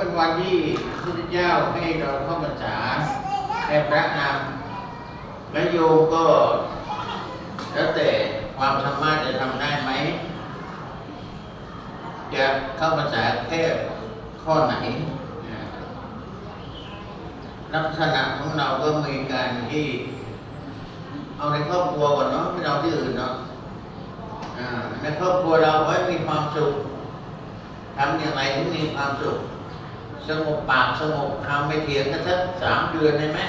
เป็นวันที่พระพุทธเจ้าให้เราเข้าพรรษาให้พระนำและโยก็แล้วแต่ความสามารถจะทำได้ไหม จะเข้าพรรษาแค่ข้อไหน ลักษณะของเราก็มีการที่ เอาในครอบครัวก่อนเนาะไม่เอาที่อื่นเนาะในครอบครัวเราไว้มีความสุขทำอย่างไรถึงมีความสุข สงบปากสงบคำไม่เถียงกันสักสามเดือนได้ไหม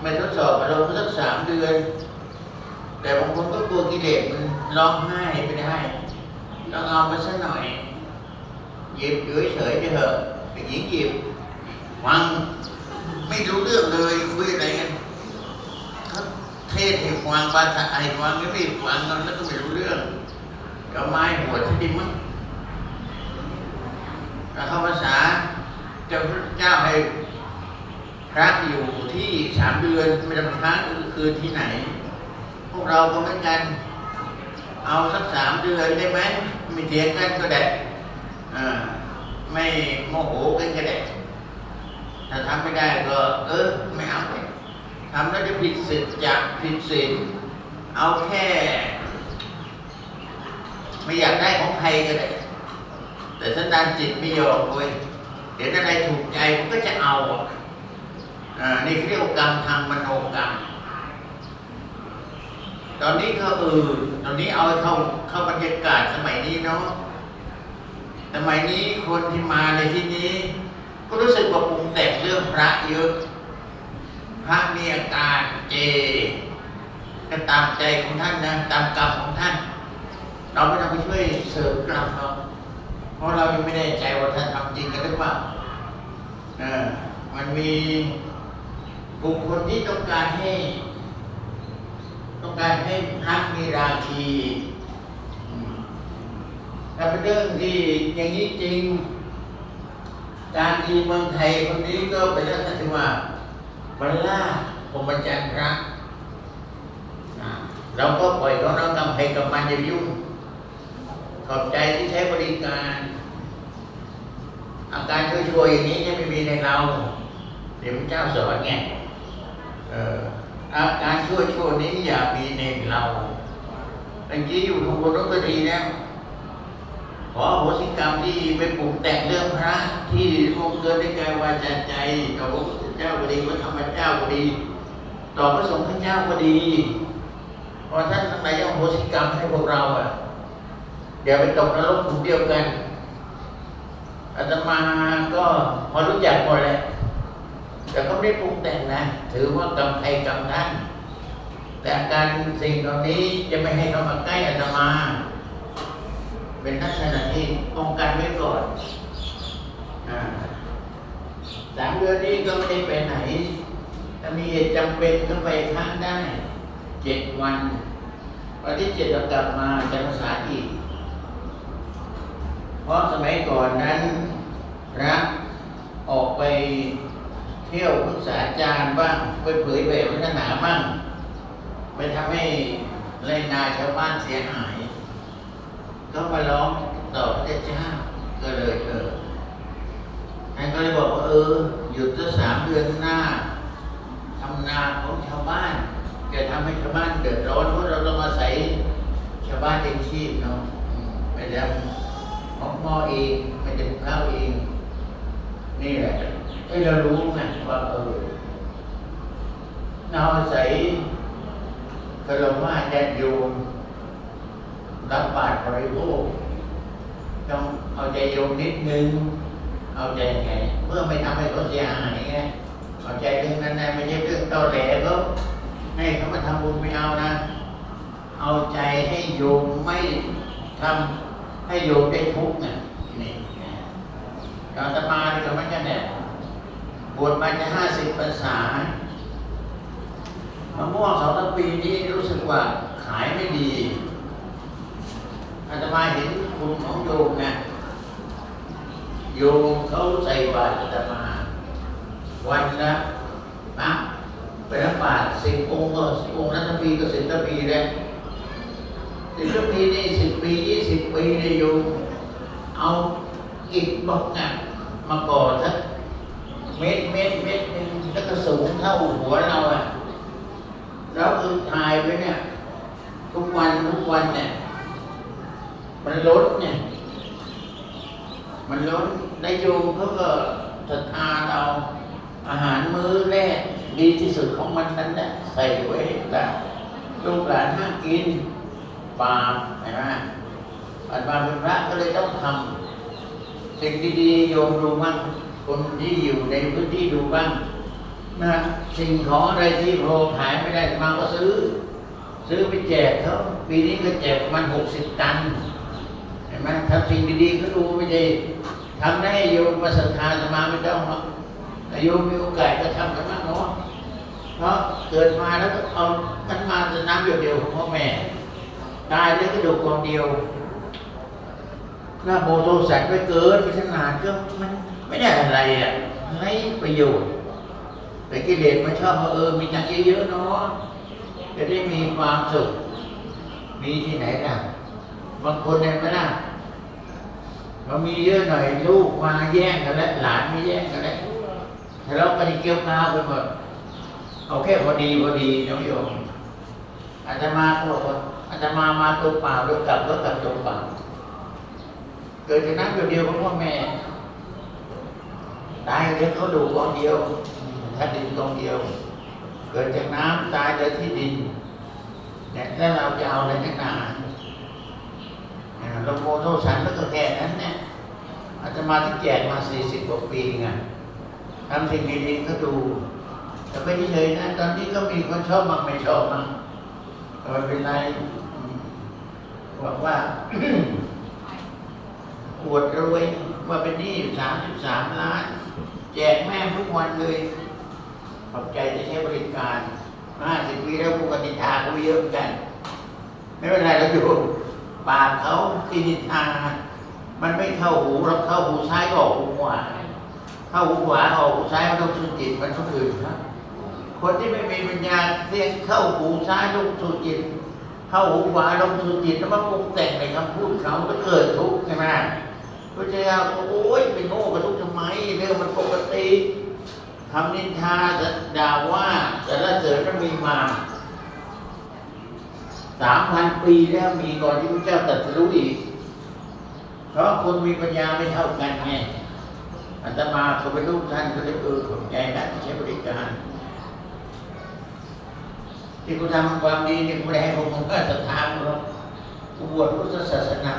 ไม่ทดสอบอารมณ์สักสามเดือน แต่บางคนก็กลัวกิเลสมันร้องไห้ไม่ได้ต้องเอามาสักหน่อยหยิบเฉยๆเถอะไปหญิงหยิบฟังไม่รู้เรื่องเลยคุยอะไรกันเขาเทศให้ฟังภาษาไทยฟังก็ไม่ฟังกันแล้วก็ไม่รู้เรื่องเดี๋ยวไม้หัวที่ดิมั้งแล้วเข้าภาษา จ้าพระเจ้าให้พระอยู่ที่สามเดือนไม่จำค้างคือที่ไหน พวกเราก็เหมือนกัน เอาสักสามเดือนได้ไหมม่เถียงกันก็ได้ไม่โมโหกันก็ได้ถ้าทำไม่ได้ก็ เออไม่เอาเลยทำแล้วจะผิดศีลจากผิดศีลเอาแค่ ไม่อยากได้ของใครก็ได้แต่สันดานจิตไม่ยอมเว้ย เห็นอะไรถูกใจมันก็จะเอาอะอ่านี่เขาเรียกว่ากรรมทางมโนกรรม ตอนนี้ก็เออตอนนี้เอาเข้าเข้าบรรยากาศสมัยนี้เนาะสมัยนี้คนที่มาในที่นี้ ก็รู้สึกว่าปรุงแต่งเรื่องพระเยอะพระมีอาการเจก็ตามใจของท่านนะตามกรรมของท่าน เราไม่ต้องไปช่วยเสริมกรรมเรา เพราะเรายังไม่แน่ใจว่าท่านทำจริงกันหรือเปล่าเออมันมีบุคคลที่ต้องการให้ ต้องการให้พระมีราคีแต่เป็นเรื่องที่อย่างนี้จริง การดีเมืองไทยคนนี้ก็เป็นลักษณะที่ว่าบรรล่าผมบรรจันทร์พระเราก็ปล่อยเขาเรากำใครกับมันอย่ายุ่ง ขอบใจที่ใช้บริการ อาการช่วยๆอย่างนี้เนี่ยไม่มีในเราเดี๋ยวพระเจ้าสอนไงอออาการช่วยๆนี้อย่ามีในเราเมื่อกี้อยู่ข้างบนรถก็ดีแล้วขอโหสิกรรมที่ไปปรุงแต่งเรื่องพระ ที่ลงเกินในกายวาจาใจต่อพระพุทธเจ้าก็ดีพระธรรมเจ้าก็ดี ต่อพระสงฆ์เจ้าก็ดีพอท่านทั้งหลายเอาโหสิกรรมให้พวกเราอะ เดี๋ยวไปตกนรกขุมเดียวกันอาตมาก็พอรู้จักหมดแหละแต่ก็ไม่ได้ปรุงแต่งนะ ถือว่ากรรมใครกรรมท่านแต่การสิ่งเหล่านี้จะไม่ให้เขามาใกล้อาตมา เป็นลักษณะที่ป้องกันไว้ก่อนสามเดือนนี้ก็ไม่ได้ไปไหน ถ้ามีเหตุจำเป็นก็ไปค้างได้เจ็ดวัน วันที่เจ็ดเรากลับมาจะรักษาอีก เพราะสมัยก่อนนั้นพระออกไปเที่ยวปรึกษาอาจารย์บ้างไปเผยแบบวัฒนาบ้าง ไปทำให้ไรนาชาวบ้านเสียหาย ก็มาร้องต่อพระเจ้าก็เลยเออท่านก็เลยบอกว่าเออหยุดสักสามเดือนหน้าทำนาของชาวบ้านจะทำให้ชาวบ้านเดือดร้อนเพราะเราต้องอาศัยชาวบ้านเองชีพเนาะไม่ได้ ของหม้อเองไม่ได้ข้าวเอง นี่แหละให้เรารู้ไงว่าเออเราอาศัยกรว่าญาติโยมรับบาตรบริโภคต้องเอาใจโยมนิดนึง เอาใจไงเพื่อไม่ทำให้เขาเสียหายไงเอาใจเรื่องนั้นนะไม่ใช่เรื่องตอแหลเขาให้เขามาทำบุญไม่เอานะ เอาใจให้โยมไม่ทำ ให้โยมได้ทุกข์ไงนี่ไงตอนตมาที่ก็ไม่กันเนี่ยบวชมาจะห้าสิบพรรษามะม่วงสองสามปีนี้รู้สึกว่าขายไม่ดีอาตมาเห็นคุณของโยมนะโยมเขาใส่บาตรอาตมา วันละนะไปรับบาตรสิบองค์ก็สิบองค์ละปีก็สิบปีแล้วสิบปีนี่สิ ปียี่สิบปีเนี่ยโยมเอาอิฐบล็อกน่ะมาก่อสักเม็ดเม็ดเม็ดนึ่งแล้วก็สูงเท่าหัวเราอะแล้วคือถ่ายไปเนี่ย ทุกวันทุกวันเนี่ย มันลดเนี่ย มันลดนายโยมเขาก็ศรัทธาเราอาหารมื้อแรกดีที่สุดของมันนั้นแหละใส่ไว้แบบลูกหลานห้ามกิน บาปเห็นไหมอันมาเป็นพระก็เลยต้องทำสิ่งดีๆโยมดูบ้างคนที่อยู่ในพื้นที่ดูบ้างนะสิ่งของอะไรที่พอขายไม่ได้มาก็ซื้อ ซื้อไปแจกเขาปีนี้ก็แจกประมาณหกสิบตันเห็นไหมทำสิ่งดีๆก็ดูไม่ได้ทำได้โยมประสทธาจะมาไม่ต้องหรอกโยมมีโอกาสก็ทำกันมากเนาะเพราะเกิดมาแล้วก็เอามันมาจะน้ำเดียวๆของพ่อแม่ ตายแล้วก็ดูกองเดียวหน้าโมโทสันไปเกินไปขนาดก็มันไม่ได้อะไรอะไม่ประโยชน์ แต่กิเลสมันชอบว่าเออมีตังเยอะๆเนาะจะได้มีความสุข มีที่ไหนล่ะบางคนเนี่ยไม่ล่ะมันมีเยอะหน่อยลูกมาแย่งกันแล้วหลานไม่แย่งกันแล้วทะเลาะกันเกี่ยวข้าวไปหมดเอาแค่พอดีพอดีน้องโยมอาตมาก็บอกว่า อาตมามาตัวเปล่าแล้วกลับก็กลับตัวเปล่าเกิดจากนั้นเดียวของพ่อแม่ตายเดี๋ยวเขาดูกองเดียวถ้าดินกองเดียว เกิดจากน้ำตายเหลือที่ดินเนี่ยแล้วเราจะเอาอะไรนักหนาเราโมโทสันแล้วก็แค่นั้นเนี่ยอาจจะมาที่แจกมาสี่สิบกว่าปีไงทำสิ่งดีๆก็ดู แต่ไม่เฉยนะ ตอนนี้ก็มีคนชอบมั่งไม่ชอบมั่งก็ไม่เป็นไร บอกว่าอวดรวยว่าเป็นหนี้สามสิบสามล้าน แจกแม่ทุกวันเลย ขอบใจที่ใช้บริการห้าสิบปีแล้วปกติทาก็เยอะเกัน ไม่เป็นไรเราอยู่ปากเขาที่นิทามันไม่เข้าหูเราเข้าหูซ้ายก็ออกหูขวาเข้าหูขวาออกหูซ้ายมันต้องสุจิตมันคนอื่นครับคนที่ไม่มีปัญญาเสียงเข้าหูซ้ายลงสุจิต เข้าหูขวาลงสุจิตแล้วมาปรุงแต่งในคำพูดเขาก็เกิดทุกข์ใช่ไหมพระเจ้าก็โอ้ยไปโง่กับทุกข์ทำไมเรื่องมันปกติคำนินทาจะด่าว่าแต่ละเสริญมันมีมาสามพันปีแล้วมีก่อนที่พระเจ้าตรัสรู้อีก เพราะคนมีปัญญาไม่เท่ากันไงอาตมาเขาเป็นลูกท่านก็เลยเออขอบใจนะที่ใช้บริการ ที่กูทำความดีนี่กูไม่ได้ให้พวกมึงก็ศรัทธากูหรอกกูบวชพุทธศาสนา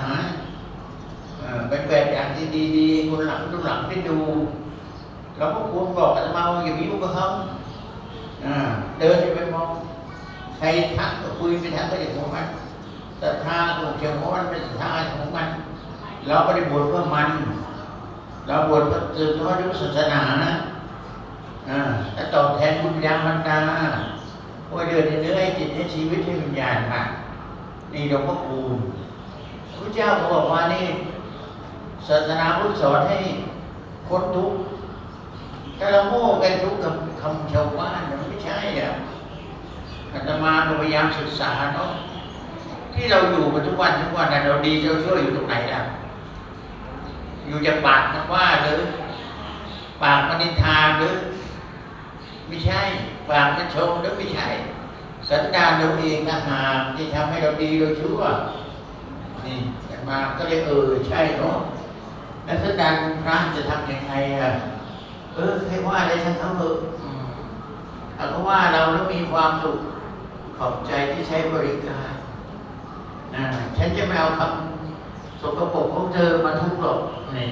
เป็นแบบอย่างที่ดีๆคนหลังรุ่นหลังได้ดูเราก็ควรบอกอาตมาว่าอย่าไปยุ่งกับเขาเดินไปมองใครทักก็คุยไปทักก็อย่างของมันศรัทธาของเชียงของมันเป็นศรัทธาของมัน เราไม่ได้บวชเพื่อมัน เราบวชเพื่อสืบทอดศาสนาอ่าและตอบแทนบุญญาบรรดา ว่าเดือนในเนื้อให้จิตให้ชีวิตให้วิญญาณมานี่หลวงพ่อคูณพระเจ้าบอกว่านี่ศาสนาพุทธสอนให้คนทุกข์ถ้าเราโง่กันทุกข์กับคำชาวบ้านมันไม่ใช่อะอาตมาพยายามศึกษาเนาะที่เราอยู่มาทุกวันทุกวันน่เราดีเราช่วยอยู่ตรงไหนล่ะ อยู่จากปากมันว่าหรือ ปากมันนินหรือ ไม่ใช่ ปากมันชมหรือไม่ใช่ สันดานเราเองนะหากที่ทำให้เราดีเราชั่วนี่ามาก็เลยเออใช่เนาะแล้วสันดานพระจะทำยังไงอะเออใครว่าอะไรช่างเขาเถอะอืมถ้าเขาว่าเราแล้วมีความสุขขอบใจที่ใช้บริการนะฉันจะไม่เอาคำสกปรกของเธอมาทุกข์หรอกนี่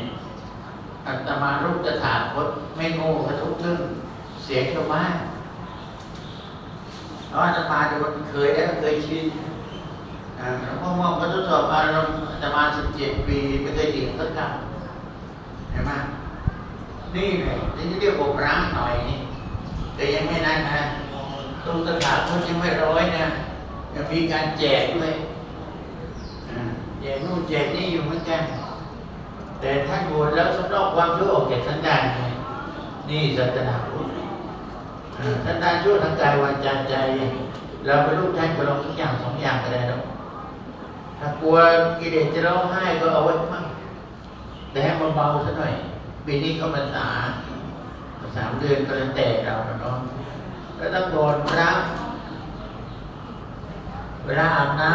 อัตมารูปตถาคตไม่โง่กับทุกเรื่องเสียงชาวบ้าน เพราะอาตมาโดนเคยแล้วเคยชินอ่าหลวงพ่อมองก็ทดสอบอาเรมณ์อาตมาสิบเจ็ดปีไม่เคยจริงสักคำเห็นไหมนี่เลยนี่เรียกว่าร้างหน่อยนี่แต่ยังไม่นั้นนะตู้ตะขาบเขายังไม่ร้อยนะยังมีการแจกด้วยอ่าแจกนู่นแจกนี่อยู่เหมือนกัน แต่ท่านบวชแล้วสำรอกความชั่วออกจากสันดานนี่ศาสนา ท่าสันดานชั่วทางกายวาจาใจเราเป็นลูกท่านก็ลองทุกอย่างสองอย่างก็ได้หรอกถ้ากลัวกิเลสจะร้องไห้ก็เอาไว้มั่งแต่ให้มันเบาซะหน่อยปีนี้เขาพรรษาสามเดือนก็เลยแตกเราเนาะก็ต้องก่อนพระเวลาอาบน้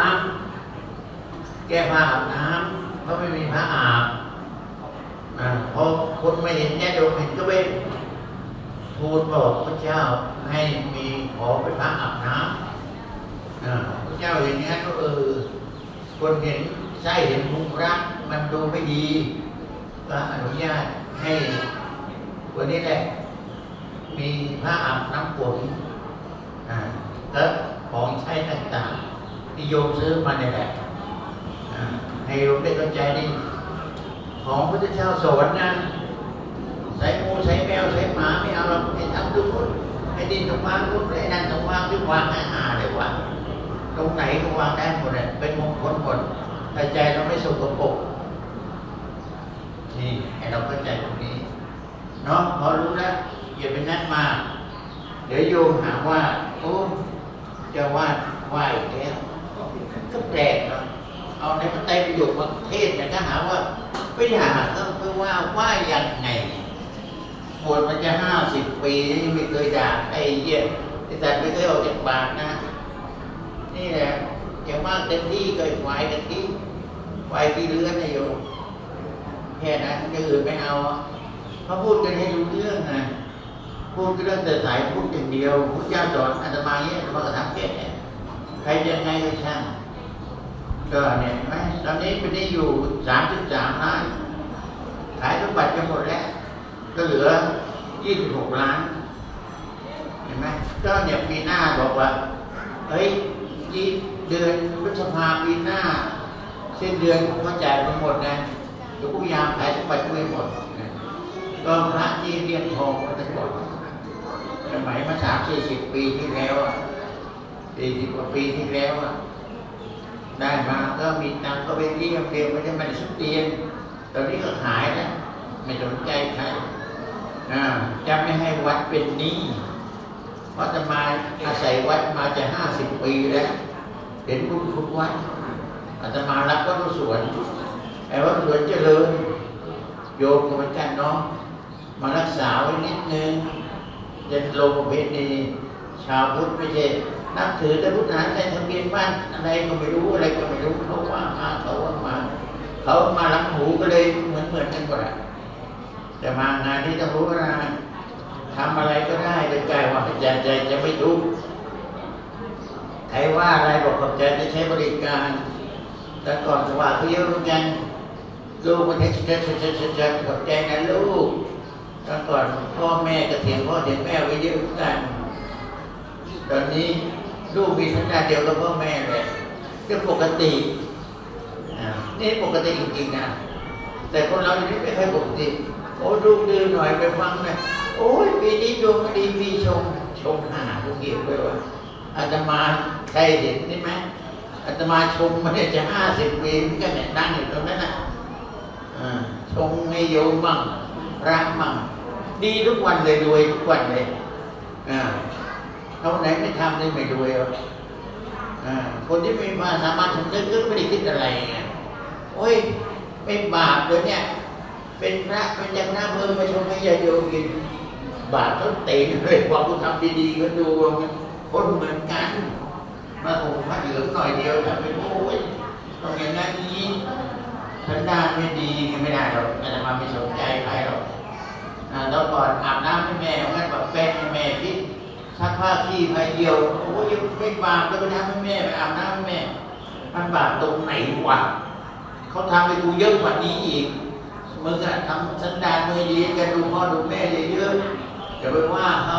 ำแก้ผ้าอาบน้ำก็ไม่มีพระอาบอ่าพอคนไม่เห็นเนี่ยโยมเห็นก็ไป ทูลบอกพระเจ้าให้มีขอไปพระอาบน้ำพระเจ้าอย่างนี้ก็เออคนเห็นไส้เห็นมุมรักมันดูไม่ดีก็อนุญาตให้วันนี้แหละ มีพระอาบน้ำฝนอ่าและของใช้ต่างๆที่โยมซื้อมาเนี่ยแหละให้โยมได้เข้าใจนี่ของพระเจ้าสอนนะใส่มูใส่ เอาเราให้ทำทุกคนให้ดินตรงวางทุกไอ้นั่นตรงวางทุกวางให้หาเลยวางตรงไหนก็วางได้หมดเลยเป็นมงคลหมดแต่ใจเราไม่สกปรกนี่ให้เราเข้าใจตรงนี้เนาะพอรู้แล้วอย่าไปนัดมา เดี๋ยวโยมหาว่าโอ้จะวาดไหวแล้วก็แปลกเนาะเอาในพระไตรปิฎกมาเทศน์เนี่ยก็หาว่าไปด่าเขาไปว่าว่ายังไง บวชมันจะห้าสิบปียังไม่เคยด่าไอ้เหี้ยไอ้สัตว์ไม่เคยออกจากปากนะ นี่แหละอย่างมากเต็มที่ก็ไอ้ควายกันที่ควที่เลื้อนนะโยมแค่นั้นอย่างอื่นไม่เอาเขาพูดกันให้รู้เรื่องนะพูดกันเรื่องแต่สายพูดอย่างเดียวพุทธเจ้าสอนอาตมาเนี่ยอาตมากระทำแค่เนี่ยใครจะยังไงก็ช่างก็เนี่ยนไหมตอนนี้เป็นหนี้อยู่สามสิบสามล้านขายสมบัติจะหมดแล้ว ก็เหลือยี่สิบหกล้าน เห็นไหมก็เนี่ยปีหน้าบอกว่า เฮ้ยยี่เดือนพฤษภาปีหน้าสิ้นเดือนผมก็จ่ายไปหมดนะเดี๋ยวกูพยายามขายสมบัติกูให้หมดก็พระที่เรียกทองมาตั้งก่อนสมัยมาสามสี่สิบปีที่แล้วอะสี่สิบกว่าปีที่แล้วอะได้มาก็มีตังก็ไปเรียกเรียนไม่ได้มันสุดเตียนตอนนี้ก็ขายแล้วไม่สนใจใคร จะไม่ให้วัดเป็นหนี้เพราะจะมาอาศัยวัดมาจะห้าสิบปีแล้วเห็นบุญคุณวัดอาตมารับวัดสวนไอ้วัดสวนเจริญโยมก็เหมือนกันเนาะมารักษาไว้นิดนึงจะลงประเพณีชาวพุทธไม่ใช่นับถือแต่พุทธหาในทะเบียนบ้านอะไรก็ไม่รู้อะไรก็ไม่รู้เขาว่ามาเขาว่ามา เขามาลังหูก็เลยเหมือนเหมือนกันหมดอะ แต่มางานที่ต้องรู้นะทำอะไรก็ได้โดยใจว่าใจใจจะไม่ทุกข์ใครว่าอะไรบอกขอบใจจะใช้บริการ แต่ก่อนจะว่าเขาเยอะเหมือนกันลูกมันเท็จเท็จเท็จเท็จเท็จขอบใจนะลูกแตอนก่อนพ่อแม่ก็เถียงพ่อเถียงแม่ไว้เยอะกัน ตอนนี้ลูกมีสัญญาเดียวกับพ่อแม่เลยก็ปกตินี่ปกติจริงๆนะแต่คนเราอยู่นี่ไม่ค่อยปกติ โอ้ลูกดื้อหน่อยไปฟังนะโอ้ยปีนี้ดวงไม่ดีปีชงชงหาทุกเกี่ยวไปว่าอาตมาใครเห็นนี่ไหมอาตมาชงมาเนี่ยจะห้าสิบปีมันก็เนี่ยนั่งอยู่ตรงนั้นนะอ่าชงให้โยมมั่งพระมั่งดีทุกวันเลยรวยทุกวันเลยอ่าเท่าไหนไม่ทำเลยไม่รวยหรอกอ่าคนที่ไม่มาสามารถทำได้ก็ไม่ได้คิดอะไรไงโอ้ยเป็นบาปเลยเนี่ย เป็นพระเป็นยังหน้าเมืองมาชงให้ญาติโยมกิน บาปต้นเตนเลยความคุณทำดีๆก็ดูมันคนเหมือนกัน มาผมพระเหลืองหน่อยเดียวทำเป็นโอ้ยต้องอย่างนั้นย่างนี้สันดานไม่ดีไม่ได้หรอกอาตมาไม่สนใจใครหรอกอ่าแล้วก่อนอาบน้ำให้แม่เอางั้นแบบแป้งให้แม่คิดซักผ้าขี้พายเดียวโอ้ยไม่บาปแล้วไปทำให้แม่ไปอาบน้ำให้แม่มันบาปตรงไหนวะเขาทำให้กูเยอะกว่านี้อีก มึงอะทำสันดานไม่ดีกันดูพ่อดูแม่เยอะๆอย่าไปว่าเขา